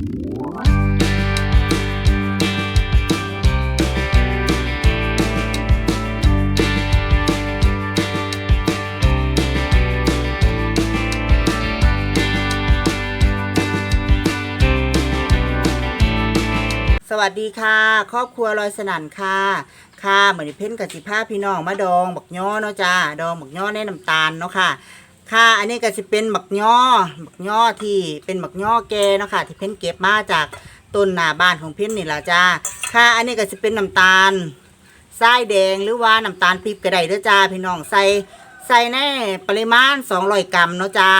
สวัสดีค่ะ ครอบครัวลอยสนั่นค่ะ ค่ะเหมือนเพ่นกับสิผ้าพี่น้องมาดองบักย่อเนาะจ้าดองบักย่อในน้ำตาลเนาะค่ะ ค่ะ อันนี้ก็สิเป็นบักย่อบักย่อที่เป็นบักย่อแกเนาะค่ะ ที่เพ่นเก็บมาจากต้นหน้าบ้านของเพ่นนี่ละจ้าค่ะ อันนี้ก็สิเป็นน้ำตาลทรายแดงหรือว่าน้ำตาลปี๊บกระไดเด้อจ้าพี่น้องใส่ใส่ในปริมาณ200กรัมเนาะจ้า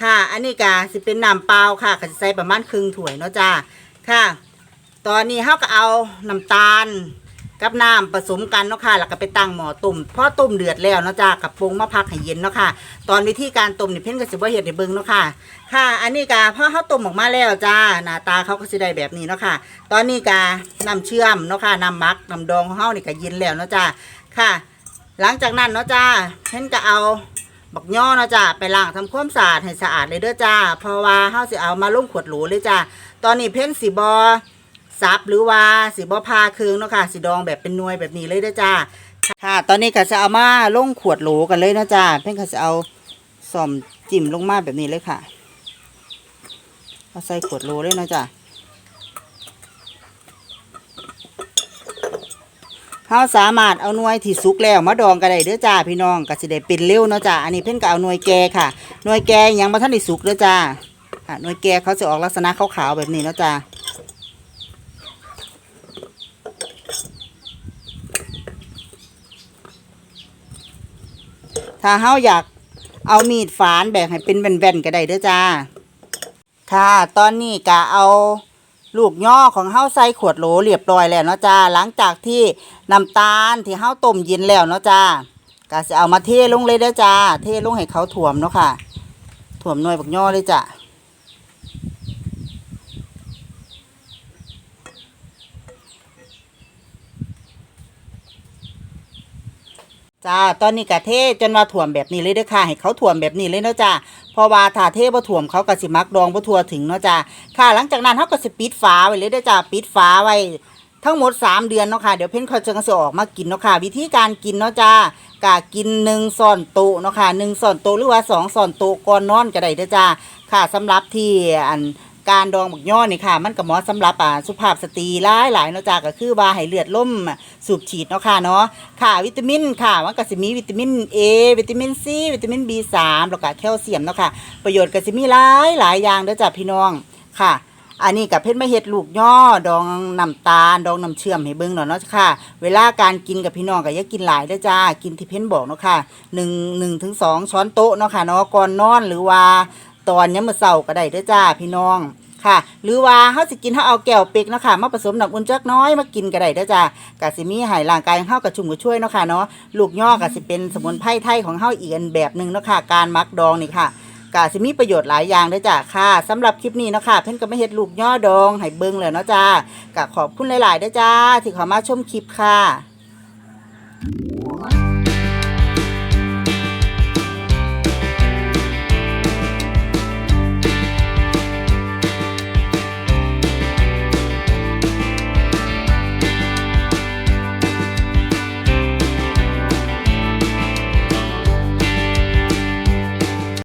ค่ะ อันนี้ก็สิเป็นน้ำเปล่าค่ะก็สิใส่ประมาณครึ่งถ้วยเนาะจ้าค่ะ ตอนนี้เขาก็เอาน้ำตาล กับน้ำผสมกันเนาะค่ะแล้วก็ไปตั้งหม้อต้มพอต้มเดือดแล้วเนาะจ้ากับปรุงมาพักให้เย็นเนาะค่ะ ตอนวิธีการต้มนี่เพิ่นก็สิบ่เฮ็ดให้เบิ่งเนาะค่ะ ค่ะ อันนี้ก็พอเขาต้มออกมาแล้วจ้าหน้าตาเขาก็สิได้แบบนี้เนาะค่ะ ตอนนี้ก็น้ำเชื่อมเนาะค่ะน้ำมักน้ำดองของเฮานี่ก็เย็นแล้วเนาะจ้าค่ะ หลังจากนั้นเนาะจ้าเพิ่นก็เอาบักย่อเนาะจ้าไปล้างทำความสะอาดให้สะอาดเลยเด้อจ้าเพราะว่าเฮาสิเอามาลงขวดโหลเลยจ้าตอนนี้เพิ่นสิบ่ ซับหรือว่าสีบ่พาครึ่งเนาะค่ะสีดองแบบเป็นนวยแบบนี้เลยเด้จ้าค่ะ ตอนนี้ก็จะเอามาลงขวดโหลกันเลยนะจ้าเพ่นก็จะเอาส่อมจิ้มลงมาแบบนี้เลยค่ะ เอาใส่ขวดโหลเลยนะจ้าเราสามารถเอาหน่วยที่สุกแล้วมาดองกันได้เด้อจ้าพี่น้องก็สิได้เป็นเร็วเนาะจ้าอันนี้เพ่นก็เอาหน่วยแกค่ะหน่วยแกยังบ่ทันได้สุกเด้อจ้าค่ะหน่วยแกเขาจะออกลักษณะขาวๆแบบนี้เนาะจ้า ถ้าเฮาอยากเอามีดฝานแบ่งให้เป็นแว่นๆก็ได้เด้อจ้า ค่ะตอนนี้ก็เอาลูกย่อของเฮาใส่ขวดโหลเรียบร้อยแล้วเนาะจ้า หลังจากที่น้ำตาลที่เฮาต้มเย็นแล้วเนาะจ้าก็จะเอามาเทลงเลยเด้อจ้า เทลงให้เขาถ่วมเนาะค่ะถ่วมหน่อยบักย่อเลยจ้ะ จ้าตอนนี้กะเทจนว่าถ่วมแบบนี้เลยเด้อค่ะ ให้เขาถ่วมแบบนี้เลยเนาะจ้าเพราะว่าถ้าเทบ่ถ่วมเขาก็สิมักดองบ่ทั่วถึงเนาะจ้าค่ะ หลังจากนั้นเขาก็สิปิดฝาไว้เลยเด้อจ้าปิดฝาไว้ทั้งหมด 3 เดือนเนาะค่ะ เดี๋ยวเพิ่นเขาจะก็สิออกมากินเนาะค่ะ วิธีการกินเนาะจ้ากะกินหนึ่งส่อนโตเนาะค่ะหนึ่งส่อนโตหรือว่าสองส่อนโตก่อนนอนก็ได้เด้อจ้าค่ะสำหรับที่อัน การดองบักย่อนี่ค่ะ มันก็เหมาะสำหรับอ่าสุภาพสตรีหลายหลายๆเนาะจ้าก็คือว่าให้เลือดล่มสูบฉีดเนาะค่ะเนาะค่ะ วิตามินค่ะมันก็สิมีวิตามิน A วิตามิน C วิตามิน B3 แล้วก็แคลเซียมเนาะค่ะประโยชน์ก็สิมีหลายหลายอย่างเด้อจ้าพี่น้องค่ะอันนี้กับเพชรมะเห็ดลูกย่อดองน้ำตาล ดองน้ำเชื่อมให้เบิ่งหน่อยเนาะค่ะ เวลาการกินกับพี่น้องก็อย่ากินหลายเด้อจ้า กินที่เพ้นบอกเนาะค่ะหนึ่งหนึ่งถึงสองช้อนโต๊ะเนาะค่ะเนาะก่อนนอนหรือว่า ตอนยามมื้อเช้าก็ได้เด้อจ้าพี่น้องค่ะ หรือว่าเฮาสิกินเฮาเอาแก้วเป็กเนาะค่ะมาผสมน้ำอุ่นจักน้อยมากินก็ได้เด้อจ้าก็สิมีให้ร่างกายของเฮากระชุ่มกระชวยเนาะค่ะเนาะลูกย่อก็สิเป็นสมุนไพรไทยของเฮาอีกอันแบบหนึงเนาะค่ะการมักดองนี่ค่ะก็สิมีประโยชน์หลายอย่างเด้อจ้าค่ะสำหรับคลิปนี้เนาะค่ะเพิ่นก็ไมาเฮ็ดลูกย่อดองให้เบิ่งแล้วเนาะจ้าก็ขอบคุณหลายๆเด้อจ้าที่เข้ามาชมคลิปค่ะ